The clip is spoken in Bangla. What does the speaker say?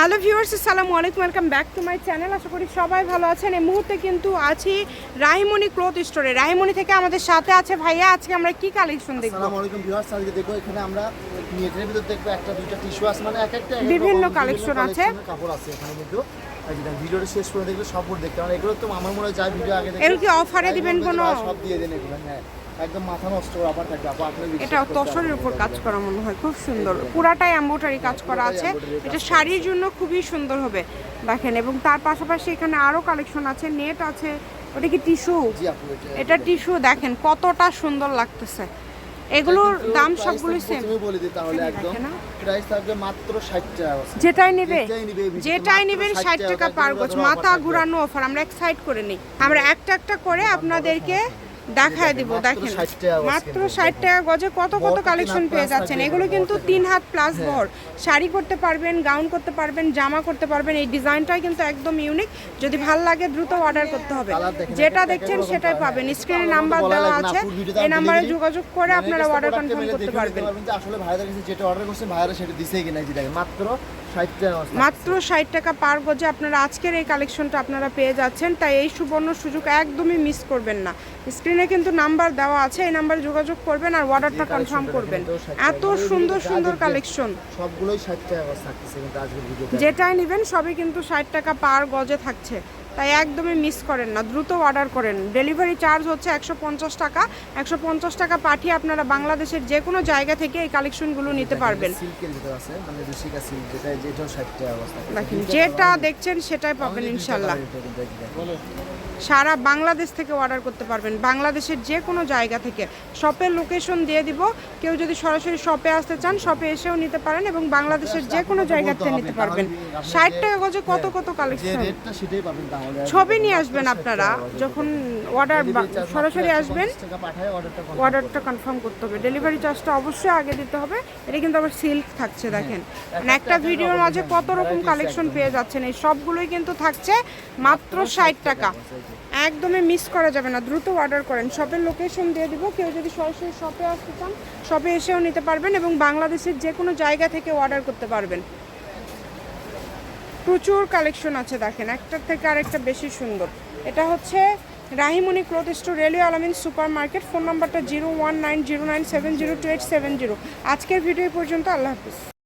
হ্যালো ভিউয়ার্স আসসালামু আলাইকুম welcome back to my channel. আশা করি সবাই ভালো আছেন। এই মুহূর্তে কিন্তু আছি রাহিমণি ক্লথ স্টোরে। রাহিমণি থেকে আমাদের সাথে আছে ভাইয়া। আজকে আমরা কি কালেকশন দেখব? আসসালামু আলাইকুম ভিউয়ার্স আজকে দেখো এখানে আমরা নেটের ভিতর দেখব একটা দুইটা টিস্যু আছে মানে এক একটা এক এক বিভিন্ন কালেকশন আছে। কাপড় আছে এখানে কিন্তু। ভিডিওটা শেষ করে দেখলে সব দেখতে পারেন। এগুলো তো আমার মনে হয় যা ভিডিও আগে দেখে এগুলো কি অফারে দিবেন কোনো? সব দিয়ে দেন এগুলো হ্যাঁ। একদম মাথা নষ্ট অফার থাকবে এটা তসরের উপর কাজ করা মনে হয় খুব সুন্দর। পুরাটাই এম্বোটারি কাজ করা আছে। এটা শাড়ির জন্য খুবই সুন্দর হবে দেখেন। এবং তার পাশাপাশি এখানে আরও কালেকশন আছে নেট আছে। ওটা কি টিস্যু এটা টিস্যু দেখেন কতটা সুন্দর লাগতেছে। এগুলোর দাম সবগুলোই সেম প্রথমেই বলে দিই তাহলে একদম। প্রাইস থাকবে মাত্র 60 টাকা যেটাই নেবে যেটাই নেবেন 60 ষাট টাকা পার গজ। মাথা ঘুরানো অফার আমরা এক সাইড করে নিই। আমরা একটা একটা করে আপনাদেরকে দেখায় দিব দেখেন। 60 টাকা গজ মাত্র ষাট টাকা গজে কত কত কালেকশন পেয়ে যাচ্ছেন। এগুলো কিন্তু তিন হাত প্লাস হ্যাঁ। ভর শাড়ি করতে পারবেন গাউন করতে পারবেন জামা করতে পারবেন। এই ডিজাইনটাই কিন্তু একদম ইউনিক যদি ভালো লাগে দ্রুত অর্ডার করতে হবে। যেটা দেখছেন সেটাই পাবেন। স্ক্রিনে নাম্বার দেওয়া আছে। এই নাম্বারে যোগাযোগ করে মানে আপনারা অর্ডার কনফার্ম করতে পারবেন। আসলে ভাইদের কাছে যেটা অর্ডার করছে ভাইরা সেটা দিছেই কিনা দেখেন মাত্র 60 টাকা গজ থাকছে। মাত্র ষাট টাকা পার গজে আপনারা আজকের এই কালেকশনটা আপনারা পেয়ে যাচ্ছেন। তাই এই সুবর্ণ সুযোগ একদমই মিস করবেন না। স্ক্রিনে কিন্তু নাম্বার দেওয়া আছে এই নাম্বারে যোগাযোগ করবেন আর অর্ডারটা কনফার্ম করবেন। দেখেন, এটাও 60 এত সুন্দর সুন্দর কালেকশন সবগুলোই 60 টাকা ভিডিওতে। যেটাই নেবেন সবই কিন্তু ষাট টাকা পার গজে থাকছে। তাই একদমই মিস করেন না দ্রুত অর্ডার করেন। ডেলিভারি চার্জ হচ্ছে একশো পঞ্চাশ টাকা। একশো পঞ্চাশ টাকা পাঠিয়ে আপনারা বাংলাদেশের যে কোনো জায়গা থেকে এই কালেকশনগুলো নিতে পারবেন। মানে রুশিকা সিল্ক যেটা যেটাও 60 টাকা গজ দেখেন যেটা দেখছেন সেটাই পাবেন ইনশাল্লাহ। দেখেন। সারা বাংলাদেশ থেকে অর্ডার করতে পারবেন। বাংলাদেশের যে কোনো জায়গা থেকে। শপের লোকেশন দিয়ে দিব। কেউ যদি সরাসরি শপে আসতে চান শপে এসেও নিতে পারেন এবং বাংলাদেশের যে কোনো জায়গা থেকে নিতে পারবেন। ষাট টাকা গজে কত কত যে কালেকশন ছবি নিয়ে আসবেন আপনারা। যখন অর্ডার সরাসরি আসবেন 150 টাকা পাঠায় অর্ডারটা কনফার্ম করতে হবে। ডেলিভারি চার্জটা অবশ্যই আগে দিতে হবে। এটা কিন্তু আবার সিল্ক থাকছে দেখেন। মানে একটা একটা ভিডিওর মাঝে কত রকম কালেকশন। পেয়ে যাচ্ছেন। এই সবগুলোই কিন্তু থাকছে মাত্র ষাট টাকা। একদমই মিস করা যাবে না। দ্রুত অর্ডার করেন। শপের লোকেশন দিয়ে দিব। কেউ যদি সরাসরি শপে আসতে চান শপে এসেও নিতে পারবেন এবং বাংলাদেশের যে কোনো জায়গা থেকে অর্ডার করতে পারবেন। প্রচুর কালেকশন আছে দেখেন। একটার থেকে আরেকটা বেশি সুন্দর। এটা হচ্ছে Rahimoni cloth store railway Alamin super market phone নাম্বারটা zero one nine zero nine seven zero two eight seven zero আজকের ভিডিও পর্যন্ত। আল্লাহ হাফিজ।